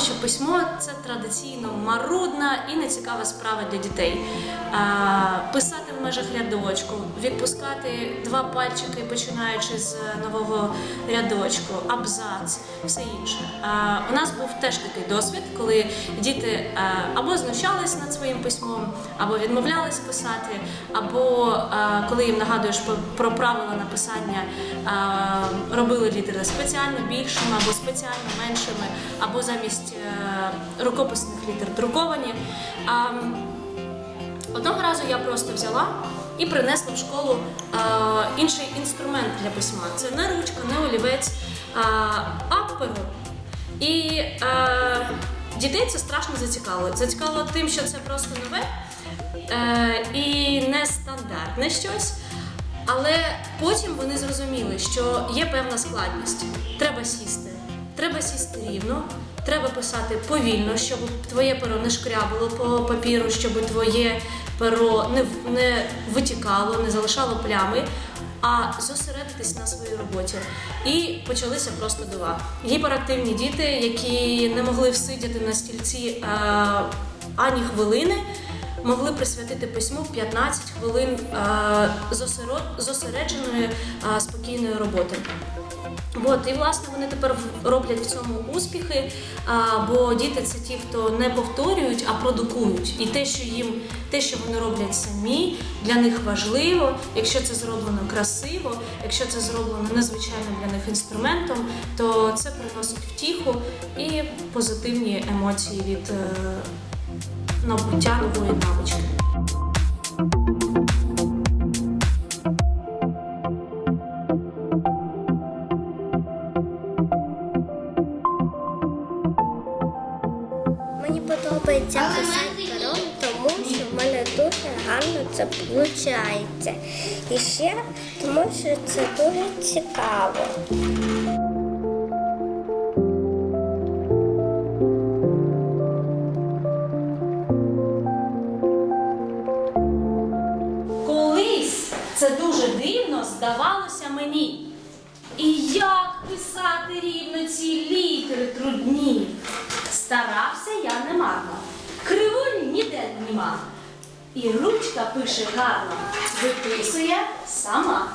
що письмо це традиційно марудна і нецікава справа для дітей. А, писати в межах рядочку, відпускати два пальчики, починаючи з нового рядочку, абзац, все інше. А, у нас був теж такий досвід, коли діти а, або знущались над своїм письмом, або відмовлялись писати, або а, коли їм нагадуєш про правила написання, а, робили літери спеціально більшими або спеціально меншими, або замість е, рукописних літер друковані. Одного разу я просто взяла і принесла в школу е, інший інструмент для письма. Це не ручка, не олівець, а, перо. І е, дітей це страшно зацікавило. Зацікавило тим, що це просто нове і нестандартне щось. Але потім вони зрозуміли, що є певна складність. Треба сісти. Треба сісти рівно, треба писати повільно, щоб твоє перо не шкрябало по папіру, щоб твоє перо не, не витікало, не залишало плями, а зосередитись на своїй роботі. І почалися просто дива. Гіперактивні діти, які не могли всидіти на стільці е, ані хвилини, могли присвятити письму 15 хвилин е, зосередженої е, спокійної роботи. От, і власне вони тепер роблять в цьому успіхи, а, бо діти це ті, хто не повторюють, а продукують. І те, що їм, те, що вони роблять самі, для них важливо. Якщо це зроблено красиво, якщо це зроблено незвичайним для них інструментом, то це приносить втіху і позитивні емоції від е, набуття нової навички. Мені подобається писати пером, тому що в мене дуже гарно це виходить. І ще тому, що це дуже цікаво. Це дуже дивно здавалося мені. І як писати рівно ці літери трудні? Старався я немарно, кривуль ніде нема. І ручка пише гарно, виписує сама.